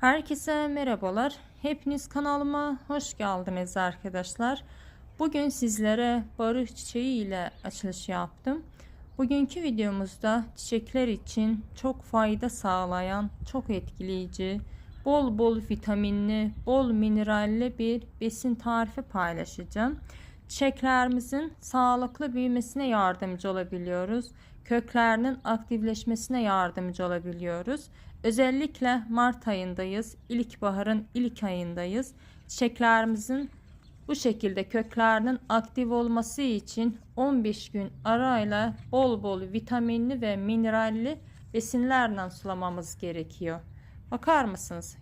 Herkese merhabalar. Hepiniz kanalıma hoş geldiniz arkadaşlar. Bugün sizlere barış çiçeği ile açılış yaptım. Bugünkü videomuzda çiçekler için çok fayda sağlayan, çok etkileyici, bol bol vitaminli, bol mineralli bir besin tarifi paylaşacağım. Çiçeklerimizin sağlıklı büyümesine yardımcı olabiliyoruz. Köklerinin aktifleşmesine yardımcı olabiliyoruz. Özellikle Mart ayındayız. İlkbaharın ilk ayındayız. Çiçeklerimizin bu şekilde köklerinin aktif olması için 15 gün arayla bol bol vitaminli ve mineralli besinlerle sulamamız gerekiyor. Bakar mısınız?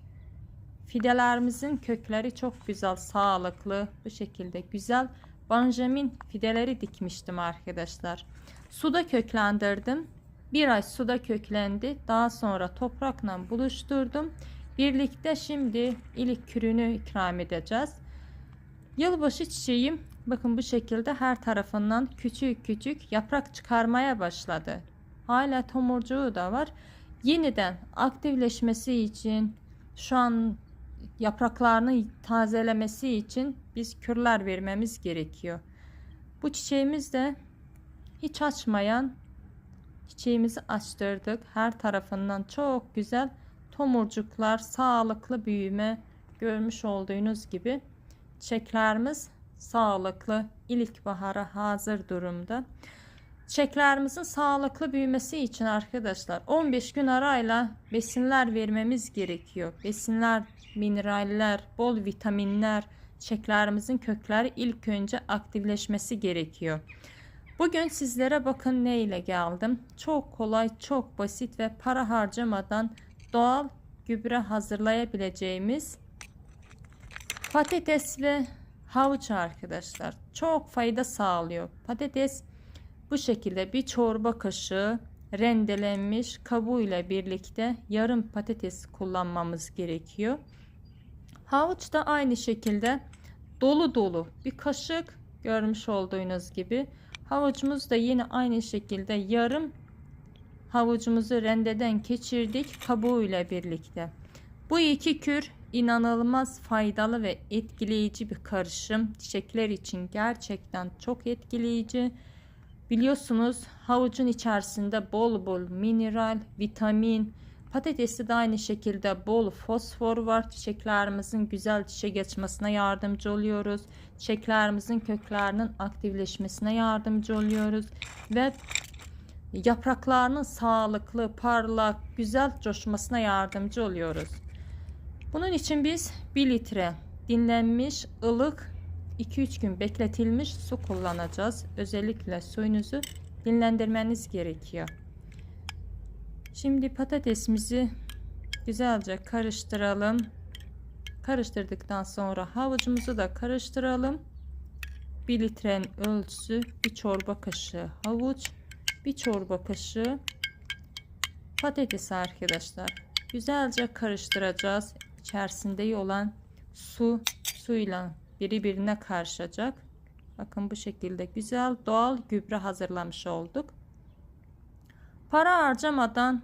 Fidelerimizin kökleri çok güzel, sağlıklı, bu şekilde güzel Benjamin fideleri dikmiştim arkadaşlar. Suda köklendirdim. Bir ay suda köklendi. Daha sonra toprakla buluşturdum. Birlikte şimdi ilk kürünü ikram edeceğiz. Yılbaşı çiçeğim bakın bu şekilde her tarafından küçük küçük yaprak çıkarmaya başladı. Hala tomurcuğu da var. Yeniden aktifleşmesi için şu an yapraklarını tazelemesi için biz kürler vermemiz gerekiyor. Bu çiçeğimiz de hiç açmayan çiçeğimizi açtırdık. Her tarafından çok güzel tomurcuklar, sağlıklı büyüme görmüş olduğunuz gibi çiçeklerimiz sağlıklı ilkbahara hazır durumda. Çiçeklerimizin sağlıklı büyümesi için arkadaşlar 15 gün arayla besinler vermemiz gerekiyor. Besinler, mineraller, bol vitaminler, çiçeklerimizin kökleri ilk önce aktifleşmesi gerekiyor. Bugün sizlere bakın ne ile geldim. Çok kolay, çok basit ve para harcamadan doğal gübre hazırlayabileceğimiz patates ve havuç arkadaşlar. Çok fayda sağlıyor. Patates bu şekilde bir çorba kaşığı rendelenmiş kabuğuyla birlikte yarım patates kullanmamız gerekiyor. Havuç da aynı şekilde dolu dolu bir kaşık görmüş olduğunuz gibi Havucumuz da yine aynı şekilde yarım havucumuzu rendeden geçirdik kabuğu ile birlikte. Bu iki kür inanılmaz faydalı ve etkileyici bir karışım. Çiçekler için gerçekten çok etkileyici. Biliyorsunuz havucun içerisinde bol bol mineral, vitamin, patatesi de aynı şekilde bol fosfor var. Çiçeklerimizin güzel çiçek açmasına yardımcı oluyoruz. Çiçeklerimizin köklerinin aktifleşmesine yardımcı oluyoruz. Ve yapraklarının sağlıklı, parlak, güzel coşmasına yardımcı oluyoruz. Bunun için biz 1 litre dinlenmiş, ılık 2-3 gün bekletilmiş su kullanacağız. Özellikle suyunuzu dinlendirmeniz gerekiyor. Şimdi patatesimizi güzelce karıştıralım. Karıştırdıktan sonra havucumuzu da karıştıralım. 1 litrenin ölçüsü bir çorba kaşığı havuç, bir çorba kaşığı patates arkadaşlar. Güzelce karıştıracağız. İçerisinde olan su suyla birbirine karışacak. Bakın bu şekilde güzel doğal gübre hazırlamış olduk. Para harcamadan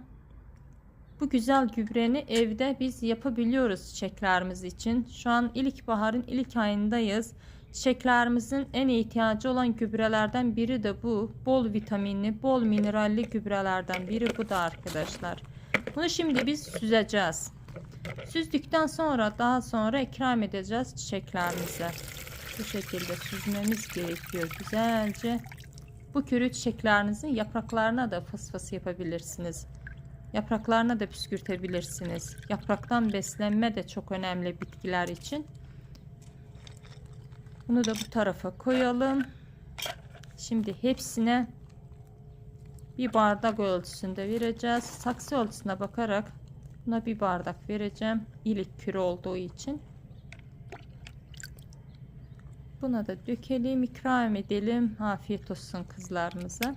bu güzel gübreni evde biz yapabiliyoruz çiçeklerimiz için. Şu an ilkbaharın ilk ayındayız. Çiçeklerimizin en ihtiyacı olan gübrelerden biri de bu. Bol vitaminli, bol mineralli gübrelerden biri bu da arkadaşlar. Bunu şimdi biz süzeceğiz. Süzdükten sonra daha sonra ikram edeceğiz çiçeklerimize. Bu şekilde süzmemiz gerekiyor güzelce. Bu kürü çiçeklerinizin yapraklarına da fıs fıs yapabilirsiniz. Yapraklarına da püskürtebilirsiniz. Yapraktan beslenme de çok önemli bitkiler için. Bunu da bu tarafa koyalım. Şimdi hepsine bir bardak ölçüsünde vereceğiz. Saksı ölçüsüne bakarak buna bir bardak vereceğim. İlik kürü olduğu için. Buna da dökelim, ikram edelim. Afiyet olsun kızlarımıza.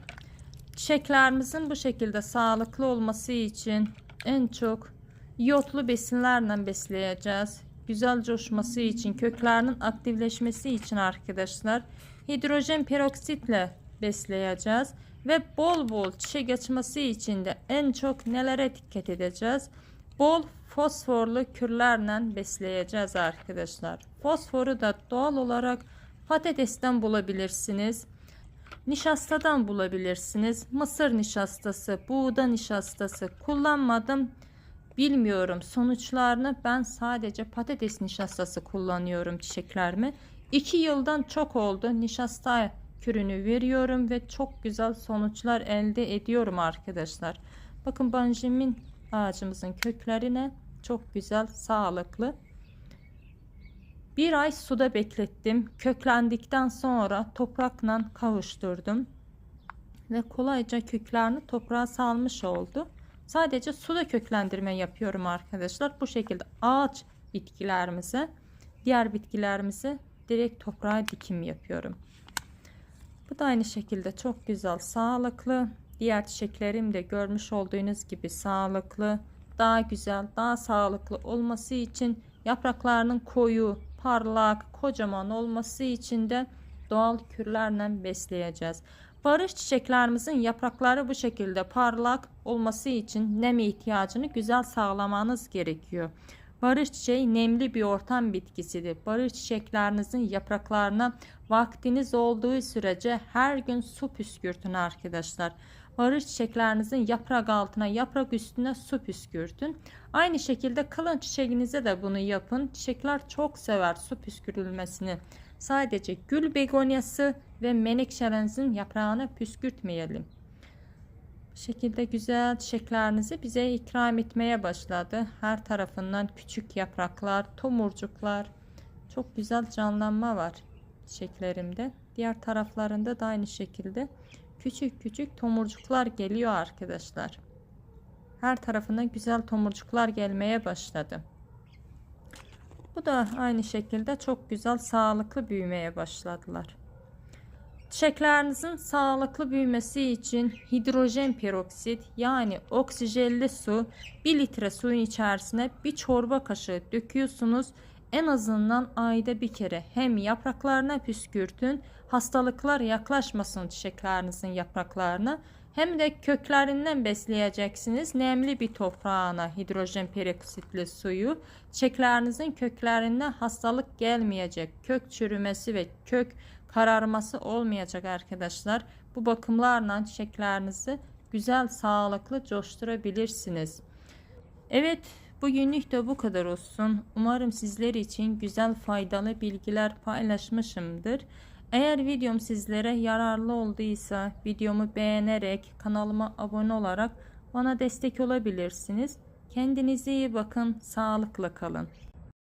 Çiçeklerimizin bu şekilde sağlıklı olması için en çok iyotlu besinlerle besleyeceğiz. Güzel coşması için, köklerinin aktifleşmesi için arkadaşlar hidrojen peroksitle besleyeceğiz. Ve bol bol çiçek açması için de en çok nelere dikkat edeceğiz? Bol fosforlu kürlerle besleyeceğiz arkadaşlar. Fosforu da doğal olarak patatesten bulabilirsiniz. Nişastadan bulabilirsiniz. Mısır nişastası, buğda nişastası kullanmadım. Bilmiyorum sonuçlarını ben sadece patates nişastası kullanıyorum çiçeklerimi. 2 yıldan çok oldu nişasta kürünü veriyorum ve çok güzel sonuçlar elde ediyorum arkadaşlar. Bakın banjimin ağacımızın köklerine çok güzel sağlıklı. Bir ay suda beklettim. Köklendikten sonra toprakla kavuşturdum. Ve kolayca köklerini toprağa salmış oldu. Sadece suda köklendirme yapıyorum arkadaşlar. Bu şekilde ağaç bitkilerimize, diğer bitkilerimize direkt toprağa dikim yapıyorum. Bu da aynı şekilde çok güzel, sağlıklı. Diğer çiçeklerim de görmüş olduğunuz gibi sağlıklı, daha güzel, daha sağlıklı olması için yapraklarının koyu, parlak, kocaman olması için de doğal kürlerle besleyeceğiz. Barış çiçeklerimizin yaprakları bu şekilde parlak olması için nem ihtiyacını güzel sağlamanız gerekiyor. Barış çiçeği nemli bir ortam bitkisidir. Barış çiçeklerinizin yapraklarına vaktiniz olduğu sürece her gün su püskürtün arkadaşlar. Barış çiçeklerinizin yaprak altına, yaprak üstüne su püskürtün. Aynı şekilde kılın çiçeğinize de bunu yapın. Çiçekler çok sever su püskürülmesini. Sadece gül begonyası ve menekşelerinizin yaprağını püskürtmeyelim. Bu şekilde güzel çiçeklerinizi bize ikram etmeye başladı. Her tarafından küçük yapraklar, tomurcuklar. Çok güzel canlanma var çiçeklerimde. Diğer taraflarında da aynı şekilde küçük küçük tomurcuklar geliyor arkadaşlar. Her tarafına güzel tomurcuklar gelmeye başladı. Bu da aynı şekilde çok güzel sağlıklı büyümeye başladılar. Çiçeklerinizin sağlıklı büyümesi için hidrojen peroksit yani oksijenli su 1 litre suyun içerisine bir çorba kaşığı döküyorsunuz. En azından ayda bir kere hem yapraklarına püskürtün hastalıklar yaklaşmasın çiçeklerinizin yapraklarına hem de köklerinden besleyeceksiniz. Nemli bir toprağına hidrojen peroksitli suyu çiçeklerinizin köklerine hastalık gelmeyecek. Kök çürümesi ve kök kararması olmayacak arkadaşlar. Bu bakımlarla çiçeklerinizi güzel sağlıklı coşturabilirsiniz. Evet bugünlük de bu kadar olsun. Umarım sizler için güzel faydalı bilgiler paylaşmışımdır. Eğer videom sizlere yararlı olduysa videomu beğenerek kanalıma abone olarak bana destek olabilirsiniz. Kendinize iyi bakın, sağlıkla kalın.